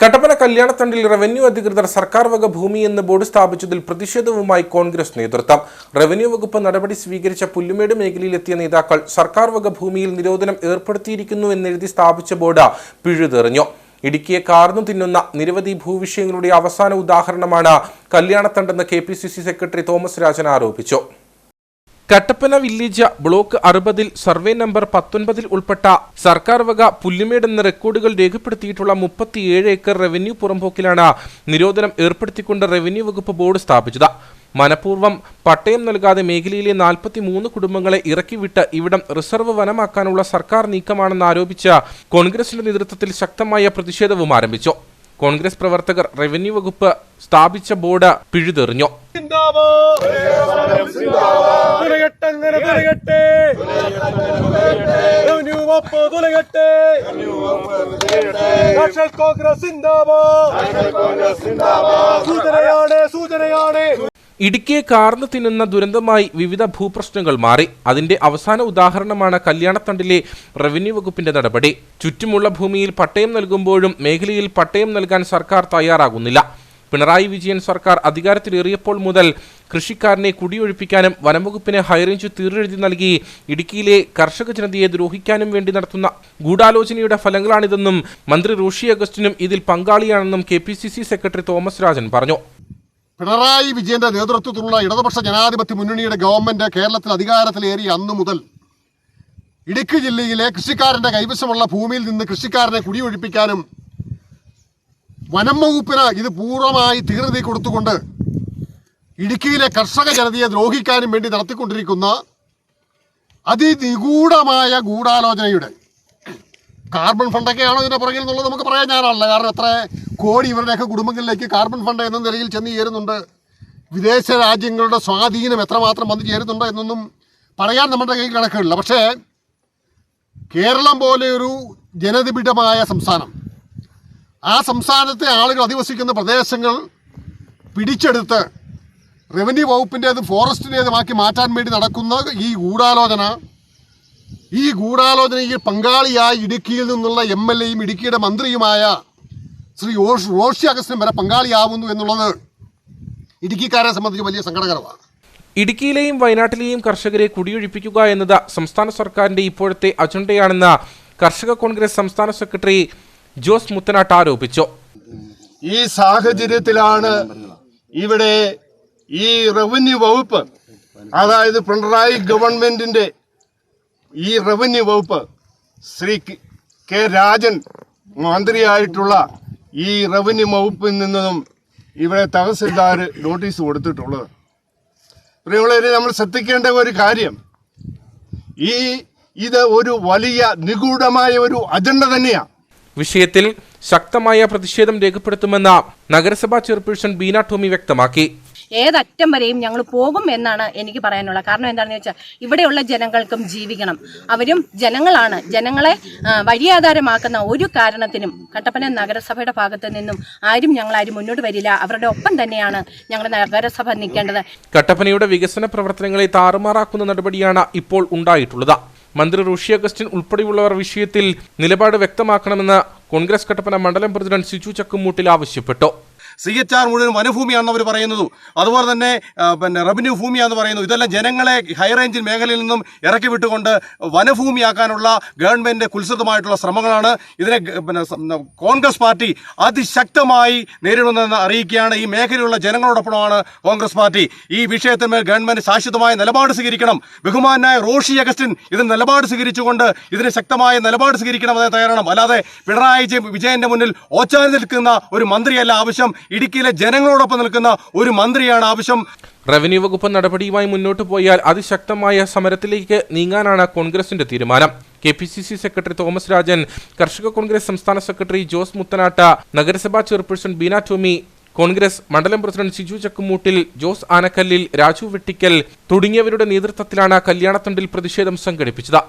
Kattappana കല്യാണത്തണ്ടിൽ revenue അധികൃതർ സർക്കാർ വക ഭൂമി എന്ന് ബോർഡ് സ്ഥാപിച്ചതിൽ പ്രതിഷേധവുമായി കോൺഗ്രസ് നേതൃത്വം. റവന്യൂ വകുപ്പ് നടപടി സ്വീകരിച്ച പുല്ലുമേട് മേഖലയിലെത്തിയ നേതാക്കൾ സർക്കാർ വക ഭൂമിയിൽ നിരോധനം ഏർപ്പെടുത്തിയിരിക്കുന്നു എന്നെഴുതി സ്ഥാപിച്ച ബോർഡ് പിഴുതെറിഞ്ഞു. ഇടുക്കിയെ കാർന്നു തിന്നുന്ന നിരവധി ഭൂവിഷയങ്ങളുടെ അവസാന ഉദാഹരണമാണ് കല്യാണത്തണ്ടെന്ന് കെ സെക്രട്ടറി തോമസ് രാജൻ ആരോപിച്ചു. കട്ടപ്പന വില്ലേജ് ബ്ലോക്ക് അറുപതിൽ സർവേ നമ്പർ പത്തൊൻപതിൽ ഉൾപ്പെട്ട സർക്കാർ വക പുല്ലുമേട് എന്ന റെക്കോർഡുകൾ രേഖപ്പെടുത്തിയിട്ടുള്ള മുപ്പത്തിയേഴ് ഏക്കർ റവന്യൂ പുറമ്പോക്കിലാണ് നിരോധനം ഏർപ്പെടുത്തിക്കൊണ്ട് റവന്യൂ വകുപ്പ് ബോർഡ് സ്ഥാപിച്ചത്. മനഃപൂർവം പട്ടയം നൽകാതെ മേഖലയിലെ നാൽപ്പത്തി മൂന്ന് കുടുംബങ്ങളെ ഇറക്കിവിട്ട് ഇവിടം റിസർവ് വനമാക്കാനുള്ള സർക്കാർ നീക്കമാണെന്ന് ആരോപിച്ച് കോൺഗ്രസിന്റെ നേതൃത്വത്തിൽ ശക്തമായ പ്രതിഷേധവും ആരംഭിച്ചു. കോൺഗ്രസ് പ്രവർത്തകർ റവന്യൂ വകുപ്പ് സ്ഥാപിച്ച ബോർഡ് പിഴുതെറിഞ്ഞു. സിന്ദാബാദ് തുലകട്ടെ തുലകട്ടെ. നാഷണൽ കോൺഗ്രസ് സൂചനയാണ് സൂചനയാണ്. ഇടുക്കിയെ കാർന്നു തിന്നുന്ന ദുരന്തമായി വിവിധ ഭൂപ്രശ്നങ്ങൾ മാറി. അതിന്റെ അവസാന ഉദാഹരണമാണ് കല്യാണത്തണ്ടിലെ റവന്യൂ വകുപ്പിന്റെ നടപടി. ചുറ്റുമുള്ള ഭൂമിയിൽ പട്ടയം നൽകുമ്പോഴും മേഖലയിൽ പട്ടയം നൽകാൻ സർക്കാർ തയ്യാറാകുന്നില്ല. പിണറായി വിജയൻ സർക്കാർ അധികാരത്തിലേറിയപ്പോൾ മുതൽ കൃഷിക്കാരനെ കുടിയൊഴിപ്പിക്കാനും വനംവകുപ്പിന് ഹൈറേഞ്ച് തീരെഴുതി നൽകി. ഇടുക്കിയിലെ കർഷക ജനതയെ ദ്രോഹിക്കാനും വേണ്ടി നടത്തുന്ന ഗൂഢാലോചനയുടെ ഫലങ്ങളാണിതെന്നും മന്ത്രി റോഷി അഗസ്റ്റിനും ഇതിൽ പങ്കാളിയാണെന്നും കെ സെക്രട്ടറി തോമസ് രാജൻ പറഞ്ഞു. പിണറായി വിജയന്റെ നേതൃത്വത്തിലുള്ള ഇടതുപക്ഷ ജനാധിപത്യ മുന്നണിയുടെ ഗവൺമെന്റ് കേരളത്തിൽ അധികാരത്തിലേറി അന്നു മുതൽ ഇടുക്കി ജില്ലയിലെ കൃഷിക്കാരന്റെ കൈവശമുള്ള ഭൂമിയിൽ നിന്ന് കൃഷിക്കാരനെ കുടിയൊഴിപ്പിക്കാനും വനം വകുപ്പിന് ഇത് പൂർണമായി തീർതി കൊടുത്തുകൊണ്ട് ഇടുക്കിയിലെ കർഷക ജനതയെ ദ്രോഹിക്കാനും വേണ്ടി നടത്തിക്കൊണ്ടിരിക്കുന്ന അതിനിഗൂഢമായ ഗൂഢാലോചനയുടെ കാർബൺ ഫണ്ടൊക്കെയാണോ ഇതിന്റെ പുറകിൽ എന്നുള്ളത് നമുക്ക് പറയാൻ ഞാനാണല്ല. കാരണം എത്ര കോടി ഇവരുടെയൊക്കെ കുടുംബങ്ങളിലേക്ക് കാർബൺ ഫണ്ട് എന്ന നിലയിൽ ചെന്ന് ചേരുന്നുണ്ട്. വിദേശ രാജ്യങ്ങളുടെ സ്വാധീനം എത്രമാത്രം വന്നു ചേരുന്നുണ്ട് എന്നൊന്നും പറയാൻ നമ്മുടെ കയ്യിൽ കണക്കുകളില്ല. പക്ഷേ കേരളം പോലെയൊരു ജനനിബിഡമായ സംസ്ഥാനം. ആ സംസ്ഥാനത്തെ ആളുകൾ അധിവസിക്കുന്ന പ്രദേശങ്ങൾ പിടിച്ചെടുത്ത് റവന്യൂ വകുപ്പിന്റേത് ഫോറസ്റ്റിന്റേതുമാക്കി മാറ്റാൻ വേണ്ടി നടക്കുന്ന ഈ ഗൂഢാലോചന ഈ ഗൂഢാലോചനയിൽ പങ്കാളിയായ ഇടുക്കിയിൽ നിന്നുള്ള എം എൽ എയും ഇടുക്കിയുടെ മന്ത്രിയുമായ ശ്രീ ഓഷ് റോഷി അഗസ്റ്റിനും വരെ പങ്കാളിയാവുന്നു എന്നുള്ളത് ഇടുക്കിക്കാരെ സംബന്ധിച്ച് വലിയ സങ്കടകരമാണ്. ഇടുക്കിയിലെയും വയനാട്ടിലെയും കർഷകരെ കുടിയൊഴിപ്പിക്കുക എന്നത് സംസ്ഥാന സർക്കാരിന്റെ ഇപ്പോഴത്തെ അജണ്ടയാണെന്ന് കർഷക കോൺഗ്രസ് സംസ്ഥാന സെക്രട്ടറി ജോസ് മുത്തനാട്ട് ആരോപിച്ചു. ഈ സാഹചര്യത്തിലാണ് ഇവിടെ ഈ റവന്യൂ വകുപ്പ് അതായത് പിണറായി ഗവൺമെന്റിന്റെ ഈ റവന്യൂ വകുപ്പ് ശ്രീ കെ- രാജൻ മന്ത്രിയായിട്ടുള്ള ഈ റവന്യൂ വകുപ്പിൽ നിന്നും ഇവിടെ തഹസിൽദാർ നോട്ടീസ് കൊടുത്തിട്ടുള്ളത്. പ്രിയമുള്ളവരെ നമ്മൾ ശ്രദ്ധിക്കേണ്ട ഒരു കാര്യം. ഈ ഇത് ഒരു വലിയ നിഗൂഢമായ ഒരു അജണ്ട തന്നെയാണ് വിഷയത്തിൽ ശക്തമായ പ്രതിഷേധം രേഖപ്പെടുത്തുമെന്ന നഗരസഭാ ചെയർപേഴ്സൺ ബീന ടോമി വ്യക്തമാക്കി. ഏതറ്റം വരെയും ഞങ്ങൾ പോകും എന്നാണ് എനിക്ക് പറയാനുള്ളത്. കാരണം എന്താണെന്ന് വെച്ചാൽ ഇവിടെയുള്ള ജനങ്ങൾക്കും ജീവിക്കണം. അവരും ജനങ്ങളാണ്. ജനങ്ങളെ വഴിയാധാരമാക്കുന്ന ഒരു കാരണത്തിനും കട്ടപ്പന നഗരസഭയുടെ ഭാഗത്ത് നിന്നും ആരും ഞങ്ങളാരും മുന്നോട്ട് വരില്ല. അവരുടെ ഒപ്പം തന്നെയാണ് ഞങ്ങളുടെ നഗരസഭ നിൽക്കേണ്ടത്. കട്ടപ്പനയുടെ വികസന പ്രവർത്തനങ്ങളെ താറുമാറാക്കുന്ന നടപടിയാണ് ഇപ്പോൾ ഉണ്ടായിട്ടുള്ളത്. മന്ത്രി ഋഷി അഗസ്റ്റിൻ ഉൾപ്പെടെയുള്ളവർ വിഷയത്തിൽ നിലപാട് വ്യക്തമാക്കണമെന്ന് കോൺഗ്രസ് കട്ടപ്പന മണ്ഡലം പ്രസിഡന്റ് സിജു ചക്കുമൂട്ടിൽ ആവശ്യപ്പെട്ടു. സി എച്ച് ആർ മുഴുവൻ വനഭൂമിയാണെന്ന് അവർ പറയുന്നത്. അതുപോലെ തന്നെ പിന്നെ റവന്യൂ ഭൂമിയാന്ന് പറയുന്നു ഇതെല്ലാം ജനങ്ങളെ ഹൈറേഞ്ചിൽ മേഖലയിൽ നിന്നും ഇറക്കി വിട്ടുകൊണ്ട് വനഭൂമിയാക്കാനുള്ള ഗവൺമെന്റിന്റെ കുത്സിതമായിട്ടുള്ള ശ്രമങ്ങളാണ് ഇതിനെ പിന്നെ കോൺഗ്രസ് പാർട്ടി അതിശക്തമായി നേരിടുന്നതെന്ന് അറിയിക്കുകയാണ്. ഈ മേഖലയിലുള്ള ജനങ്ങളോടൊപ്പമാണ് കോൺഗ്രസ് പാർട്ടി. ഈ വിഷയത്തിന്മേൽ ഗവൺമെന്റ് ശാശ്വതമായ നിലപാട് സ്വീകരിക്കണം. ബഹുമാനായ റോഷി അഗസ്റ്റിൻ ഇതിന് നിലപാട് സ്വീകരിച്ചുകൊണ്ട് ഇതിന് ശക്തമായ നിലപാട് സ്വീകരിക്കണം അതേ തയ്യാറാണ് അല്ലാതെ പിണറായി വിജയ- വിജയന്റെ മുന്നിൽ ഓച്ചാരി നിൽക്കുന്ന ഒരു മന്ത്രിയല്ല ആവശ്യം. ഇടുക്കിയിലെ ജനങ്ങളോടൊപ്പം നിൽക്കുന്ന ഒരു മന്ത്രിയാണ് ആവശ്യം. റവന്യൂ വകുപ്പ് നടപടിയുമായി മുന്നോട്ട് പോയാൽ അതിശക്തമായ സമരത്തിലേക്ക് നീങ്ങാനാണ് കോൺഗ്രസിന്റെ തീരുമാനം. K P C C secretary Thomas Rajan കർഷക കോൺഗ്രസ് സംസ്ഥാന സെക്രട്ടറി ജോസ് മുത്തനാട്ട നഗരസഭാ ചെയർപേഴ്സൺ ബീന ടോമി കോൺഗ്രസ് മണ്ഡലം പ്രസിഡന്റ് സിജു ചക്കുമൂട്ടിൽ ജോസ് ആനക്കല്ലിൽ രാജു വെട്ടിക്കൽ തുടങ്ങിയവരുടെ നേതൃത്വത്തിലാണ് കല്യാണത്തണ്ടിൽ പ്രതിഷേധം സംഘടിപ്പിച്ചത്.